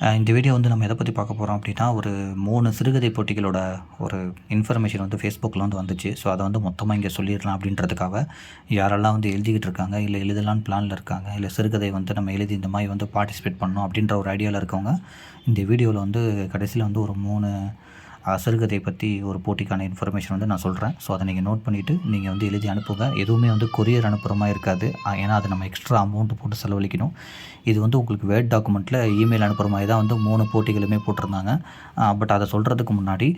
இந்த வீடியோ வந்து நம்ம எதை பற்றி பார்க்க போகிறோம் அப்படின்னா ஒரு மூணு சிறுகதை போட்டிகளோட ஒரு இன்ஃபர்மேஷன் வந்து ஃபேஸ்புக்கில் வந்து வந்துச்சு. ஸோ அதை வந்து மொத்தமாக இங்கே சொல்லிடலாம் அப்படின்றதுக்காக யாரெல்லாம் வந்து எழுதிக்கிட்டு இருக்காங்க இல்லை எழுதலான்னு பிளானில் இருக்காங்க இல்லை சிறுகதை வந்து நம்ம எழுதி இந்த மாதிரி வந்து பார்ட்டிசிபேட் பண்ணோம் அப்படின்ற ஒரு ஐடியாவில் இருக்கவங்க இந்த வீடியோவில் வந்து கடைசியில் வந்து ஒரு மூணு அசல்கதை பற்றி ஒரு போட்டிக்கான இன்ஃபர்மேஷன் வந்து நான் சொல்கிறேன் ஸோ அதை நீங்கள் நோட் பண்ணிவிட்டு நீங்கள் வந்து எழுதி அனுப்புங்க. எதுவுமே வந்து கொரியர் அனுப்புகிற மாதிரி இருக்காது ஏன்னா அதை நம்ம எக்ஸ்ட்ரா அமௌண்ட் போட்டு செலவழிக்கணும். இது வந்து உங்களுக்கு வேர்ட் டாக்குமெண்ட்டில் இமெயில் அனுப்புகிற மாதிரி தான் வந்து மூணு போட்டிகளுமே போட்டிருந்தாங்க. பட் அதை சொல்கிறதுக்கு முன்னாடி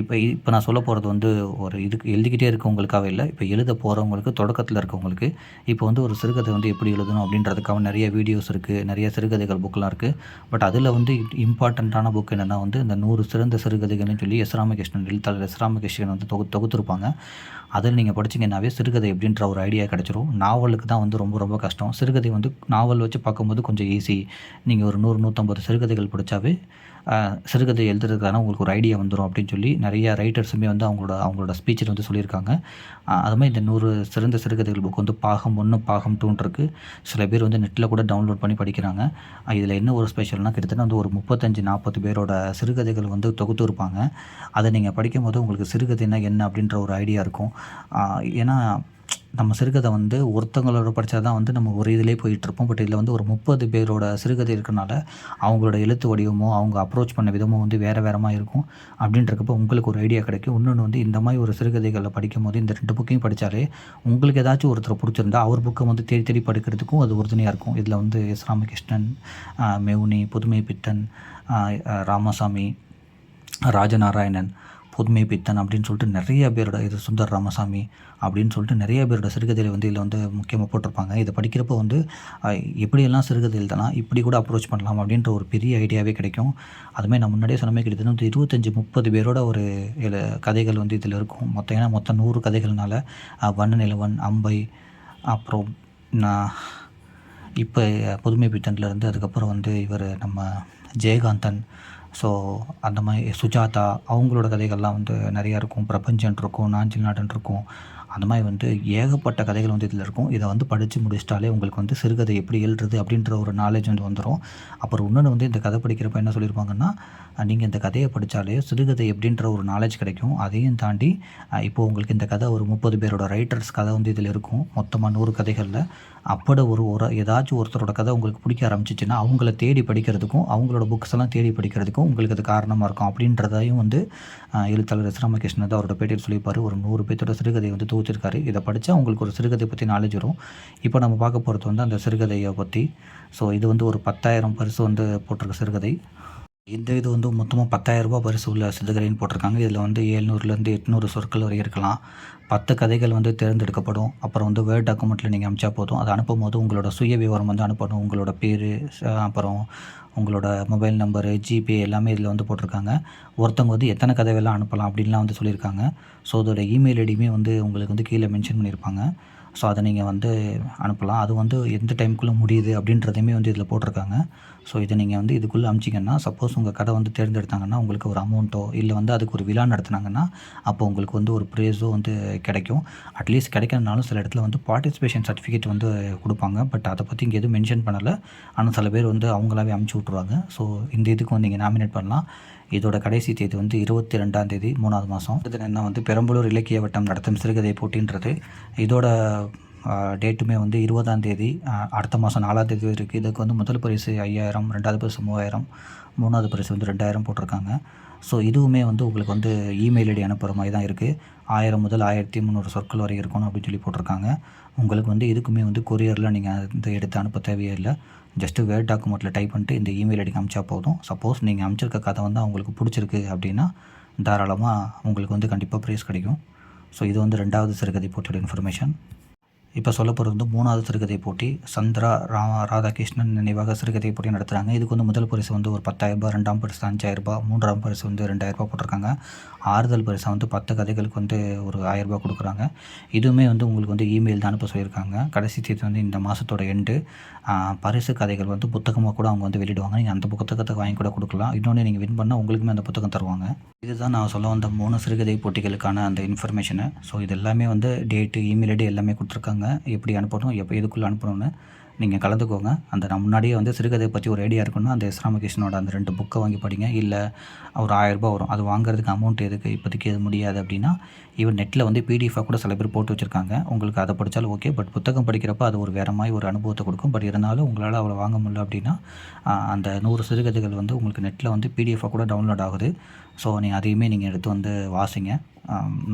இப்போ இப்போ நான் சொல்ல போகிறது வந்து ஒரு இதுக்கு எழுதிக்கிட்டே இருக்கவங்களுக்காக இல்லை. இப்போ எழுத போகிறவங்களுக்கு தொடக்கத்தில் இருக்கவங்களுக்கு இப்போ வந்து ஒரு சிறுகதை வந்து எப்படி எழுதணும் அப்படின்றதுக்காக நிறைய வீடியோஸ் இருக்குது நிறைய சிறுகதைகள் புக்கெலாம் இருக்குது பட் அதில் வந்து இம்பார்ட்டண்ட்டான புக் என்னென்னா வந்து இந்த நூறு சிறந்த சிறுகதைகள்னு சொல்லி எஸ் ராமகிருஷ்ணன் எழுத்தாளர் எஸ் ராமகிருஷ்ணன் வந்து தொகு தொகுத்துருப்பாங்க. அதில் நீங்கள் படிச்சீங்கன்னாவே சிறுகதை அப்படின்ற ஒரு ஐடியா கிடச்சிரும். நாவலுக்கு தான் வந்து ரொம்ப ரொம்ப கஷ்டம். சிறுகதை வந்து நாவல் வச்சு பார்க்கும்போது கொஞ்சம் ஈஸி நீங்கள் ஒரு நூறு நூற்றம்பது சிறுகதைகள் படித்தாவே சிறுகதை எழுதுறதுக்கான உங்களுக்கு ஒரு ஐடியா வந்துடும் அப்படின்னு சொல்லி நிறைய ரைட்டர்ஸுமே வந்து அவங்களோட அவங்களோட ஸ்பீச்சில் வந்து சொல்லியிருக்காங்க. அது மாதிரி இந்த நூறு சிறந்த சிறுகதைகள் புக் வந்து பாகம் ஒன்று பாகம் டூன்னு இருக்குது சில பேர் வந்து நெட்டில் கூட டவுன்லோட் பண்ணி படிக்கிறாங்க. இதில் என்ன ஒரு ஸ்பெஷல்னால் கிட்டத்தட்ட வந்து ஒரு முப்பத்தஞ்சு நாற்பது பேரோட சிறுகதைகள் வந்து தொகுத்து இருப்பாங்க. அதை நீங்கள் படிக்கும்போது உங்களுக்கு சிறுகதைன்னா என்ன அப்படின்ற ஒரு ஐடியா இருக்கும். ஏன்னா நம்ம சிறுகதை வந்து ஒருத்தவங்களோட படித்தா தான் வந்து நம்ம ஒரு இதிலே போயிட்டுருப்போம். பட் இதில் வந்து ஒரு முப்பது பேரோட சிறுகதை இருக்கனால அவங்களோட எழுத்து வடிவமோ அவங்க அப்ரோச் பண்ண விதமோ வந்து வேறு வேறமாக இருக்கும். அப்படின்றக்கப்போ உங்களுக்கு ஒரு ஐடியா கிடைக்கும். இன்னொன்று வந்து இந்த மாதிரி ஒரு சிறுகதைகளை படிக்கும் போது இந்த ரெண்டு புக்கையும் படித்தாலே உங்களுக்கு ஏதாச்சும் ஒருத்தர் பிடிச்சிருந்தா அவர் புக்கை வந்து தேடி தேடி படிக்கிறதுக்கும் அது உறுதுணையாக இருக்கும். இதில் வந்து எஸ் ராமகிருஷ்ணன் மெவுனி புதுமை பித்தன் ராமசாமி ராஜநாராயணன் புதுமை பித்தன் அப்படின்னு சொல்லிட்டு நிறைய பேரோட இது சுந்தர் ராமசாமி அப்படின்னு சொல்லிட்டு நிறைய பேரோட சிறுகதையில் வந்து இதில் வந்து முக்கியமாக போட்டிருப்பாங்க. இதை படிக்கிறப்போ வந்து எப்படியெல்லாம் சிறுகதை எழுதலாம் இப்படி கூட அப்ரோச் பண்ணலாம் அப்படின்ற ஒரு பெரிய ஐடியாவே கிடைக்கும். அதுமாதிரி நான் முன்னாடியே சொன்ன மாதிரி கிட்டத்தட்ட வந்து இருபத்தஞ்சி முப்பது பேரோட ஒரு இதில் கதைகள் வந்து இதில் இருக்கும். மொத்தம் ஏன்னா மொத்தம் நூறு கதைகள்னால வண்ண நிலவன் அம்பை அப்புறம் நான் இப்போ புதுமை பித்தன்லேருந்து அதுக்கப்புறம் வந்து இவர் நம்ம ஜெயகாந்தன் ஸோ அந்த மாதிரி சுஜாதா அவங்களோட கதைகள்லாம் வந்து நிறையா இருக்கும். பிரபஞ்சன் இருக்கும் நாஞ்சில் நாடன் இருக்கும். அந்த மாதிரி வந்து ஏகப்பட்ட கதைகள் வந்து இதில் இருக்கும். இதை வந்து படித்து முடிச்சிட்டாலே உங்களுக்கு வந்து சிறுகதை எப்படி எழுதுறது அப்படின்ற ஒரு நாலேஜ் வந்து வந்துடும் அப்புறம் இன்னொன்று வந்து இந்த கதை படிக்கிறப்ப என்ன சொல்லியிருப்பாங்கன்னா நீங்கள் இந்த கதையை படித்தாலே சிறுகதை எப்படின்ற ஒரு நாலேஜ் கிடைக்கும். அதையும் தாண்டி இப்போது இப்போ உங்களுக்கு இந்த கதை ஒரு முப்பது பேரோட ரைட்டர்ஸ் கதை வந்து இதில் இருக்கும். மொத்தமாக நூறு கதைகளில். அப்பட ஒரு ஒரு ஏதாச்சும் ஒருத்தரோட கதை உங்களுக்கு பிடிக்க ஆரம்பிச்சிச்சுன்னா அவங்கள தேடி படிக்கிறதுக்கும் அவங்களோட புக்ஸ் எல்லாம் தேடி படிக்கிறதுக்கும் உங்களுக்கு அது காரணமாக இருக்கும். அப்படின்றதையும் வந்து எழுத்தாளர் எஸ். ராமகிருஷ்ணன் அவரோட பேட்டியில் சொல்லியிருப்பார். ஒரு நூறு பேர்த்தோட சிறுகதை வந்து தொகுத்திருக்காரு இதை படித்தா உங்களுக்கு ஒரு சிறுகதை பற்றி நாலேஜ் வரும். இப்போ நம்ம பார்க்க போகிறது வந்து அந்த சிறுகதையை பற்றி ஸோ இது வந்து ஒரு பத்தாயிரம் பரிசு வந்து போட்டிருக்க சிறுகதை. இந்த இது வந்து மொத்தமாக பத்தாயிரரூபா பரிசு உள்ள சிறுகதைன்னு போட்டிருக்காங்க. இதில் வந்து ஏழ்நூறுலேருந்து எட்நூறு சொற்கள் வரை இருக்கலாம். பத்து கதைகள் வந்து தேர்ந்தெடுக்கப்படும். அப்புறம் வந்து வேர்ட் டாக்குமெண்ட்டில் நீங்கள் அமிச்சா போதும். அதை அனுப்பும் போது உங்களோட சுய விவரம் வந்து அனுப்பணும். உங்களோட பேர் அப்புறம் உங்களோட மொபைல் நம்பரு ஜிபே எல்லாமே இதில் வந்து போட்டிருக்காங்க. ஒருத்தவங்க வந்து எத்தனை கதைகள்லாம் அனுப்பலாம் அப்படின்லாம் வந்து சொல்லியிருக்காங்க. ஸோ அதோட இமெயில் ஐடியுமே வந்து உங்களுக்கு வந்து கீழே மென்ஷன் பண்ணியிருப்பாங்க. ஸோ அதை நீங்கள் வந்து அனுப்பலாம். அது வந்து எந்த டைமுக்குள்ளே முடியுது அப்படின்றதையுமே வந்து இதில் போட்டிருக்காங்க. ஸோ இதை நீங்கள் வந்து இதுக்குள்ளே அமிச்சிங்கன்னா சப்போஸ் உங்கள் கடை வந்து தேர்ந்தெடுத்தாங்கன்னா உங்களுக்கு ஒரு அமௌண்ட்டோ இல்லை வந்து அதுக்கு ஒரு விழா நடத்துனாங்கன்னா அப்போ உங்களுக்கு வந்து ஒரு ப்ரைஸோ வந்து கிடைக்கும். அட்லீஸ்ட் கிடைக்கலனாலும் சில இடத்துல வந்து பார்ட்டிசிபேஷன் சர்டிஃபிகேட் வந்து கொடுப்பாங்க. பட் அதை பற்றி இங்கே எதுவும் மென்ஷன் பண்ணலை. ஆனால் சில பேர் வந்து அவங்களாவே அமுச்சு விட்ருவாங்க ஸோ இந்த இதுக்கு வந்து நீங்கள் நாமினேட் பண்ணலாம். இதோட கடைசி தேதி வந்து இருபத்தி ரெண்டாம் தேதி மூணாவது மாதம் என்ன வந்து பெரம்பலூர் இலக்கிய வட்டம் நடத்தும் சிறுகதை போட்டின்றது. இதோட டேட்டுமே வந்து இருபதாம் தேதி அடுத்த மாதம் நாலாம் தேதி இருக்குது இதுக்கு வந்து முதல் பரிசு ஐயாயிரம் ரெண்டாவது பரிசு மூவாயிரம் மூணாவது பரிசு வந்து ரெண்டாயிரம் போட்டிருக்காங்க. ஸோ இதுவுமே வந்து உங்களுக்கு வந்து இமெயில் ஐடி அனுப்புகிற மாதிரி தான் இருக்குது ஆயிரம் முதல் ஆயிரத்தி முந்நூறு சொற்கள் வரை இருக்கணும் அப்படின்னு சொல்லி போட்டிருக்காங்க. உங்களுக்கு வந்து இதுக்குமே வந்து கொரியரில் நீங்கள் இந்த எடுத்து அனுப்ப தேவையே இல்லை. ஜஸ்ட்டு வேர்ட் டாக்குமெண்ட்டில் டைப் பண்ணிட்டு இந்த இமெயில் ஐடிக்கு அனுப்பிச்சா போதும். சப்போஸ் நீங்கள் அமைச்சிருக்க கதை வந்து அவங்களுக்கு பிடிச்சிருக்கு அப்படின்னா தாராளமாக உங்களுக்கு வந்து கண்டிப்பாக ப்ரைஸ் கிடைக்கும். ஸோ இது வந்து ரெண்டாவது சிறுகதை போட்டியோட இன்ஃபர்மேஷன் இப்போ சொல்ல போகிறது வந்து மூணாவது சிறுகதை போட்டி. சந்திரா ரா ராதாகிருஷ்ணன் நினைவாக சிறுகதை போட்டி நடத்துகிறாங்க இதுக்கு வந்து முதல் பரிசு வந்து ஒரு பத்தாயிரரூபா ரெண்டாம் பரிசு அஞ்சாயிரரூபா மூன்றாம் பரிசு வந்து ரெண்டாயிரரூபா போட்டிருக்காங்க. ஆறுதல் பரிசாக வந்து பத்து கதைகளுக்கு வந்து ஒரு ஆயிரரூபா கொடுக்குறாங்க. இதுவுமே வந்து உங்களுக்கு வந்து இமெயில் தான் அனுப்ப சொல்லியிருக்காங்க. கடைசி தேதி வந்து இந்த மாதத்தோட எண்டு. பரிசு கதைகள் வந்து புத்தகமாக கூட அவங்க வந்து வெளியிடுவாங்க. நீங்கள் அந்த புத்தகத்தை வாங்கி கூட கொடுக்கலாம். இன்னொன்று நீங்கள் வின் பண்ணால் உங்களுக்குமே அந்த புத்தகம் தருவாங்க. இதுதான் நான் சொல்ல வந்த மூணு சிறுகதை போட்டிகளுக்கான அந்த இன்ஃபர்மேஷனு. ஸோ இது எல்லாமே வந்து டேட்டு இமெயில் ஐடி எல்லாமே கொடுத்துருக்காங்க. எப்படி அனுப்பணும் எப்போ எதுக்குள்ளே அனுப்பணும்னு நீங்கள் கலந்துக்கோங்க. அந்த நான் முன்னாடியே வந்து சிறுகதை பற்றி ஒரு ஐடியா இருக்குன்னா அந்த எஸ் ராமகிருஷ்ணனோட அந்த ரெண்டு புக்கை வாங்கி படிங்க. இல்லை ஒரு ஆயிரரூபா வரும். அது வாங்குறதுக்கு அமௌண்ட் எதுக்கு இப்போதைக்கு எது முடியாது அப்படின்னா ஈவன் நெட்டில் வந்து பிடிஎஃபாக கூட சில பேர் போட்டு வச்சுருக்காங்க. உங்களுக்கு அதை படித்தாலும் ஓகே பட் புத்தகம் படிக்கிறப்ப அது ஒரு வேறு மாதிரி ஒரு அனுபவத்தை கொடுக்கும். பட் இருந்தாலும் உங்களால் அவ்வளோ வாங்க முடியல அப்படின்னா அந்த நூறு சிறுகதைகள் வந்து உங்களுக்கு நெட்டில் வந்து பிடிஎஃபாக கூட டவுன்லோட் ஆகுது. ஸோ நீங்கள் அதையுமே நீங்கள் எடுத்து வந்து வாசிங்க.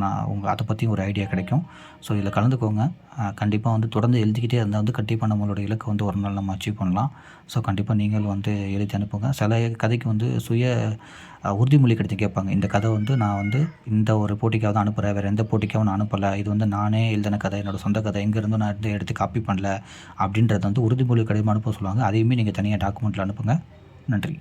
நான் உங்கள் அதை பற்றி ஒரு ஐடியா கிடைக்கும். ஸோ இதில் கலந்துக்கோங்க. கண்டிப்பாக வந்து தொடர்ந்து எழுதிக்கிட்டே இருந்தால் வந்து கண்டிப்பாக நம்மளோட இலக்கை வந்து ஒரு நாள் நம்ம அச்சீவ் பண்ணலாம். ஸோ கண்டிப்பாக நீங்கள் வந்து எழுதி அனுப்புங்க. சில கதைக்கு வந்து சுய உறுதிமொழி கிடைத்து கேட்பாங்க. இந்த கதை வந்து நான் வந்து இந்த ஒரு போட்டிக்காக தான் அனுப்புகிறேன் வேறு எந்த போட்டிக்காகவும் நான் அனுப்பலை. இது வந்து நானே எழுதின கதை. என்னோடய சொந்த கதை. எங்கேருந்தும் நான் எடுத்து எடுத்து காப்பி பண்ணல. அப்படின்றத வந்து உறுதிமொழி கடிதம் அனுப்ப சொல்லுவாங்க. அதையுமே நீங்கள் தனியாக டாக்குமெண்ட்டில் அனுப்புங்க. நன்றி.